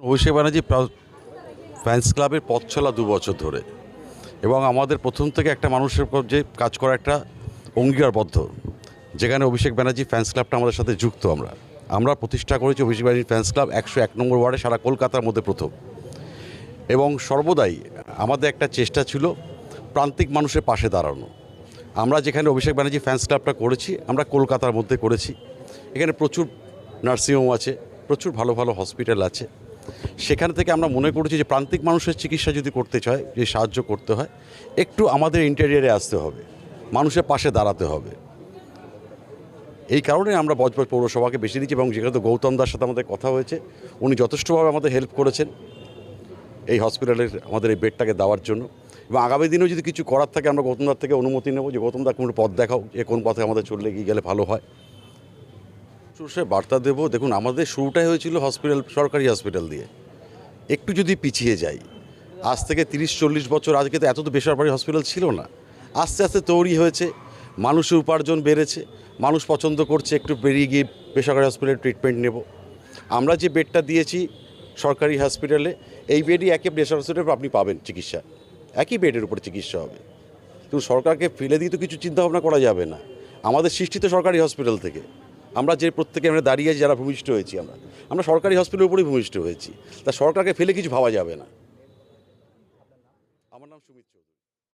Abhishek Banerjee fans ক্লাবের পথ চলা দু বছর ধরে। এবং আমাদের প্রথম থেকে একটা মানুষের যে কাজ করা একটা অঙ্গীকারবদ্ধ, যেখানে অভিষেক ব্যানার্জি ফ্যান্স ক্লাবটা আমাদের সাথে যুক্ত আমরা। আমরা প্রতিষ্ঠা করেছি অভিষেক ব্যানার্জি ফ্যান্স ক্লাব একশো এক নম্বর ওয়ার্ডে, সারা কলকাতার মধ্যে প্রথম। এবং সর্বদাই আমাদের একটা চেষ্টা ছিল প্রান্তিক মানুষের পাশে দাঁড়ানো। আমরা যেখানে অভিষেক ব্যানার্জি ফ্যান্স ক্লাবটা করেছি, আমরা কলকাতার মধ্যে করেছি। এখানে প্রচুর নার্সিংহোম আছে, প্রচুর ভালো ভালো হসপিটাল আছে। সেখান থেকে আমরা মনে করেছি যে প্রান্তিক মানুষের চিকিৎসা যদি করতে চায়, যে সাহায্য করতে হয়, একটু আমাদের ইন্টেরিয়ারে আসতে হবে, মানুষের পাশে দাঁড়াতে হবে। এই কারণে আমরা বজবজ পৌরসভাকে বেশি দিচ্ছি এবং যেখানে তো গৌতম দার সাথে আমাদের কথা হয়েছে। উনি যথেষ্টভাবে আমাদের হেল্প করেছেন এই হসপিটালের আমাদের এই বেডটাকে দেওয়ার জন্য। এবং আগামী দিনেও যদি কিছু করার থাকে, আমরা গৌতম গৌতমদার থেকে অনুমতি নেব যে, গৌতম গৌতমদা কোনো পথ দেখাও, যে কোন পথে আমাদের চললে গিয়ে গেলে ভালো হয়। সে বার্তা দেবো। দেখুন, আমাদের শুরুটাই হয়েছিল হসপিটাল, সরকারি হসপিটাল দিয়ে। একটু যদি পিছিয়ে যাই, আজ থেকে তিরিশ, চল্লিশ বছর আজকে তো এত তো বেসরকারি হসপিটাল ছিল না। আস্তে আস্তে তৈরি হয়েছে, মানুষের উপার্জন বেড়েছে, মানুষ পছন্দ করছে একটু বেরিয়ে গিয়ে বেসরকারি হসপিটালে ট্রিটমেন্ট নেব। আমরা যে বেডটা দিয়েছি সরকারি হসপিটালে, এই বেডই একে বেসরকারি হসপিটালে আপনি পাবেন চিকিৎসা। একই বেডের উপরে চিকিৎসা হবে। কিন্তু সরকারকে ফেলে দিয়ে তো কিছু চিন্তাভাবনা করা যাবে না। আমাদের সৃষ্টি তো সরকারি হসপিটাল থেকে। আমরা যে প্রত্যেকে আমরা দাঁড়িয়ে আছি, যারা ভূমিষ্ঠ হয়েছি আমরা। আমরা সরকারি হসপিটালের উপরেই ভূমিষ্ঠ হয়েছি। তা সরকারকে ফেলে কিছু ভাবা যাবে না। আমার নাম সুমিত চৌধুরী।